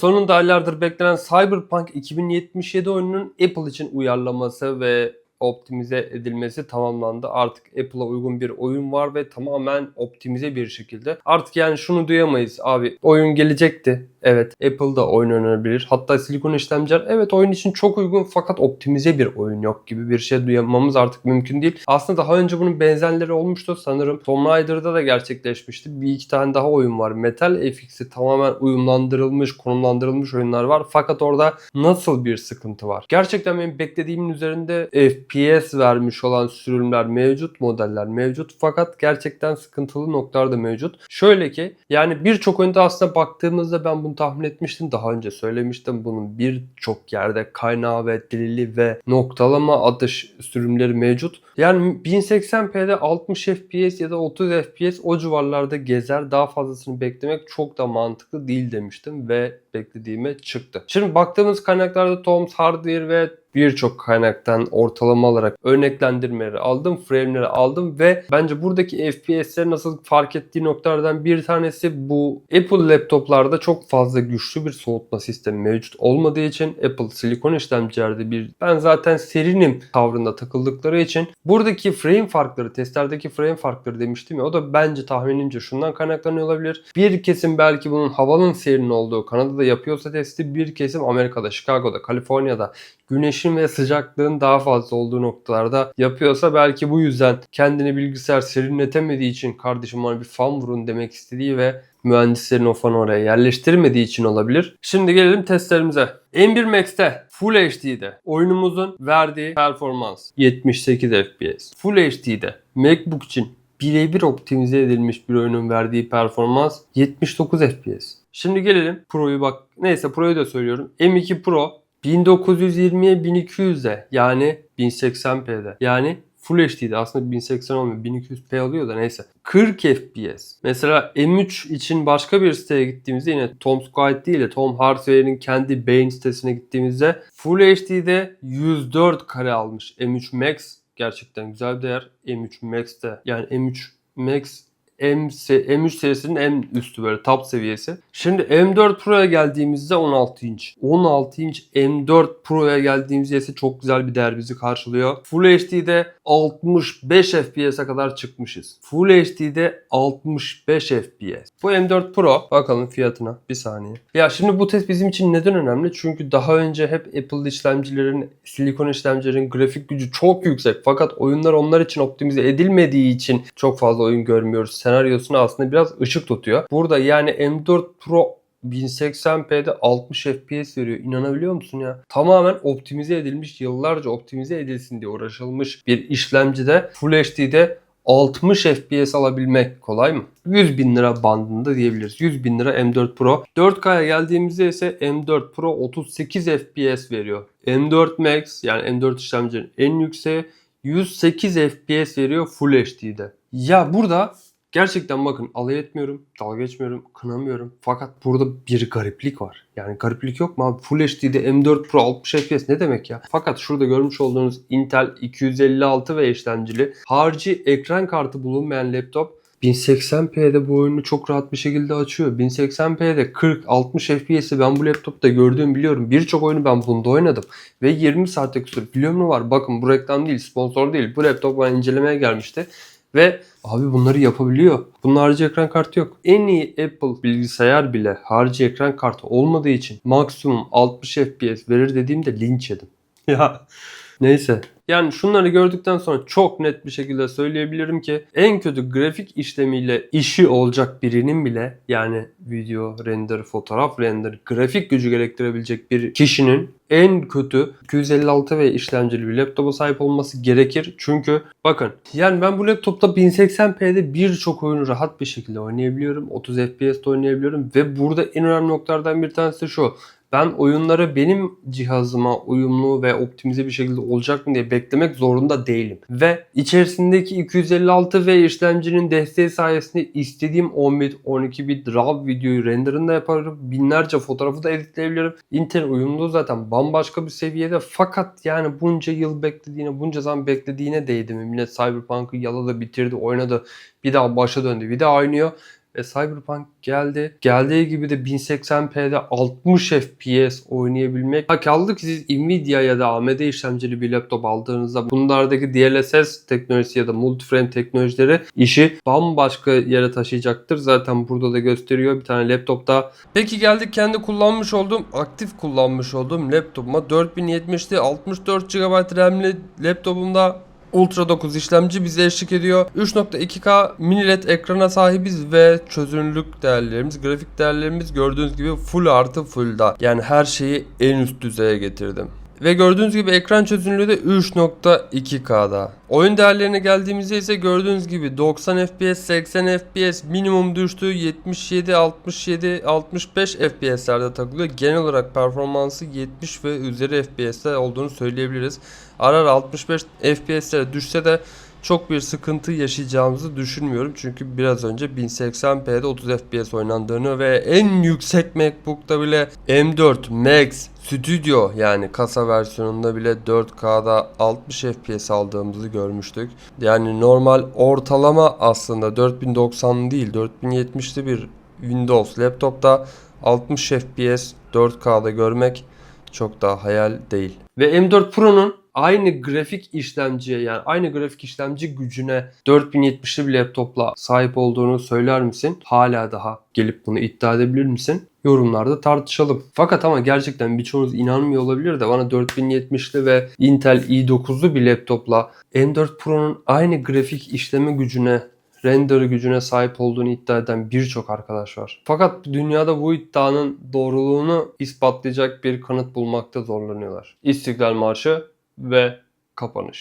Sonunda aylardır beklenen Cyberpunk 2077 oyununun Apple için uyarlaması ve optimize edilmesi tamamlandı. Artık Apple'a uygun bir oyun var ve tamamen optimize bir şekilde. Artık yani şunu duyamayız abi. Oyun gelecekti. Evet Apple'da oyun oynanabilir. Hatta silikon işlemciler evet oyun için çok uygun fakat optimize bir oyun yok gibi bir şey duyamamız artık mümkün değil. Aslında daha önce bunun benzerleri olmuştu sanırım. Tomb Raider'da da gerçekleşmişti. Bir iki tane daha oyun var. Metal FX'i tamamen uyumlandırılmış, konumlandırılmış oyunlar var. Fakat orada nasıl bir sıkıntı var? Gerçekten benim beklediğimin üzerinde FPS vermiş olan sürümler mevcut, modeller mevcut. Fakat gerçekten sıkıntılı noktalar da mevcut. Şöyle ki yani birçok oyunda aslında baktığımızda ben bunu tahmin etmiştim. Daha önce söylemiştim. Bunun birçok yerde kaynağı ve delili ve noktalama atış sürümleri mevcut. Yani 1080p'de 60 FPS ya da 30 FPS o civarlarda gezer. Daha fazlasını beklemek çok da mantıklı değil demiştim ve beklediğime çıktı. Şimdi baktığımız kaynaklarda Tom's Hardware ve birçok kaynaktan ortalama olarak örneklendirmeleri aldım, frame'leri aldım ve bence buradaki FPS'leri nasıl fark ettiği noktalardan bir tanesi bu Apple laptoplarda çok fazla güçlü bir soğutma sistemi mevcut olmadığı için Apple silikon işlemcilerde bir ben zaten serinim tavrında takıldıkları için buradaki frame farkları, testlerdeki frame farkları demiştim ya o da bence tahminimce şundan kaynaklanıyor olabilir. Bir kesim belki bunun havanın serinin olduğu Kanada'da yapıyorsa testi bir kesim Amerika'da, Chicago'da, Kaliforniya'da güneşin ve sıcaklığın daha fazla olduğu noktalarda yapıyorsa belki bu yüzden kendini bilgisayar serinletemediği için kardeşim bana bir fan vurun demek istediği ve mühendislerin o fanı oraya yerleştirmediği için olabilir. Şimdi gelelim testlerimize. M1 Max'te Full HD'de oyunumuzun verdiği performans 78 FPS. Full HD'de MacBook için birebir optimize edilmiş bir oyunun verdiği performans 79 FPS. Şimdi gelelim Pro'yu bak. Neyse Pro'yu da söylüyorum. M2 Pro 1920'ye 1200'de yani 1080p'de yani Full HD'de aslında 1080 olmuyor 1200p alıyor da neyse. 40 FPS. Mesela M3 için başka bir siteye gittiğimizde yine Tom's Guide değil de Tom Hardware'in kendi Bane sitesine gittiğimizde Full HD'de 104 kare almış M3 Max. Gerçekten güzel bir değer. M3 Max'te yani M3 Max M, M3 serisinin en üstü böyle top seviyesi. Şimdi M4 Pro'ya geldiğimizde 16 inç. 16 inç M4 Pro'ya geldiğimizde ise çok güzel bir değer bizi karşılıyor. Full HD'de 65 FPS'e kadar çıkmışız. Full HD'de 65 FPS. Bu M4 Pro bakalım fiyatına bir saniye. Ya şimdi bu test bizim için neden önemli? Çünkü daha önce hep Apple işlemcilerin, silikon işlemcilerin grafik gücü çok yüksek. Fakat oyunlar onlar için optimize edilmediği için çok fazla oyun görmüyoruz senaryosuna aslında biraz ışık tutuyor. Burada yani M4 Pro 1080p'de 60 FPS veriyor. İnanabiliyor musun ya? Tamamen optimize edilmiş, yıllarca optimize edilsin diye uğraşılmış bir işlemcide Full HD'de 60 FPS alabilmek kolay mı? 100 bin lira bandında diyebiliriz. 100 bin lira M4 Pro. 4K'ya geldiğimizde ise M4 Pro 38 FPS veriyor. M4 Max yani M4 işlemcinin en yükseği 108 FPS veriyor Full HD'de. Ya burada Gerçekten bakın alay etmiyorum, dalga geçmiyorum, kınamıyorum. Fakat burada bir gariplik var. Yani gariplik yok mu abi? Full HD'de M4 Pro 60 FPS ne demek ya? Fakat şurada görmüş olduğunuz Intel 256 ve işlemcili harici ekran kartı bulunmayan laptop 1080p'de bu oyunu çok rahat bir şekilde açıyor. 1080p'de 40-60 FPS'i ben bu laptopta gördüğümü biliyorum. Birçok oyunu ben bunda oynadım. Ve 20 saate küsur. Biliyor mu var? Bakın bu reklam değil, sponsor değil. Bu laptop bana incelemeye gelmişti. Ve abi bunları yapabiliyor. Bunun harici ekran kartı yok. En iyi Apple bilgisayar bile harici ekran kartı olmadığı için maksimum 60 FPS verir dediğimde linç yedim. Ya neyse. Yani şunları gördükten sonra çok net bir şekilde söyleyebilirim ki en kötü grafik işlemiyle işi olacak birinin bile yani video render, fotoğraf render, grafik gücü gerektirebilecek bir kişinin en kötü 256 ve işlemcili bir laptopa sahip olması gerekir. Çünkü bakın yani ben bu laptopta 1080p'de birçok oyunu rahat bir şekilde oynayabiliyorum. 30 FPS'te oynayabiliyorum ve burada en önemli noktalardan bir tanesi şu ben oyunları benim cihazıma uyumlu ve optimize bir şekilde olacak mı diye beklemek zorunda değilim. Ve içerisindeki 256 v işlemcinin desteği sayesinde istediğim 10 bit, 12 bit RAW videoyu renderını da yaparım. Binlerce fotoğrafı da editleyebilirim. Intel uyumluluğu zaten bambaşka bir seviyede. Fakat yani bunca yıl beklediğine, bunca zaman beklediğine değdi mi? Millet Cyberpunk'ı yaladı, bitirdi, oynadı. Bir daha başa döndü, bir daha oynuyor. E, Cyberpunk geldi. Geldiği gibi de 1080p'de 60 FPS oynayabilmek. Ha kaldı ki siz Nvidia ya da AMD işlemcili bir laptop aldığınızda bunlardaki DLSS teknolojisi ya da multiframe teknolojileri işi bambaşka yere taşıyacaktır. Zaten burada da gösteriyor bir tane laptopta. Peki geldik kendi kullanmış olduğum, aktif kullanmış olduğum laptopuma. 4070'li 64 GB RAM'li laptopumda Ultra 9 işlemci bize eşlik ediyor. 3.2K mini LED ekrana sahibiz ve çözünürlük değerlerimiz, grafik değerlerimiz gördüğünüz gibi full artı full'da. Yani her şeyi en üst düzeye getirdim. Ve gördüğünüz gibi ekran çözünürlüğü de 3.2K'da. Oyun değerlerine geldiğimizde ise gördüğünüz gibi 90 FPS, 80 FPS minimum düştü. 77, 67, 65 FPS'lerde takılıyor. Genel olarak performansı 70 ve üzeri FPS'te olduğunu söyleyebiliriz. Ara ara 65 FPS'lere düşse de çok bir sıkıntı yaşayacağımızı düşünmüyorum. Çünkü biraz önce 1080p'de 30 FPS oynandığını ve en yüksek MacBook'ta bile M4 Max Studio yani kasa versiyonunda bile 4K'da 60 FPS aldığımızı görmüştük. Yani normal ortalama aslında 4090 değil 4070'li bir Windows laptopta 60 FPS 4K'da görmek çok da hayal değil. Ve M4 Pro'nun aynı grafik işlemciye yani aynı grafik işlemci gücüne 4070'li bir laptopla sahip olduğunu söyler misin? Hala daha gelip bunu iddia edebilir misin? Yorumlarda tartışalım. Fakat ama gerçekten birçoğunuz inanmıyor olabilir de bana 4070'li ve Intel i9'lu bir laptopla M4 Pro'nun aynı grafik işleme gücüne render gücüne sahip olduğunu iddia eden birçok arkadaş var. Fakat dünyada bu iddianın doğruluğunu ispatlayacak bir kanıt bulmakta zorlanıyorlar. İstiklal Marşı ve kapanış.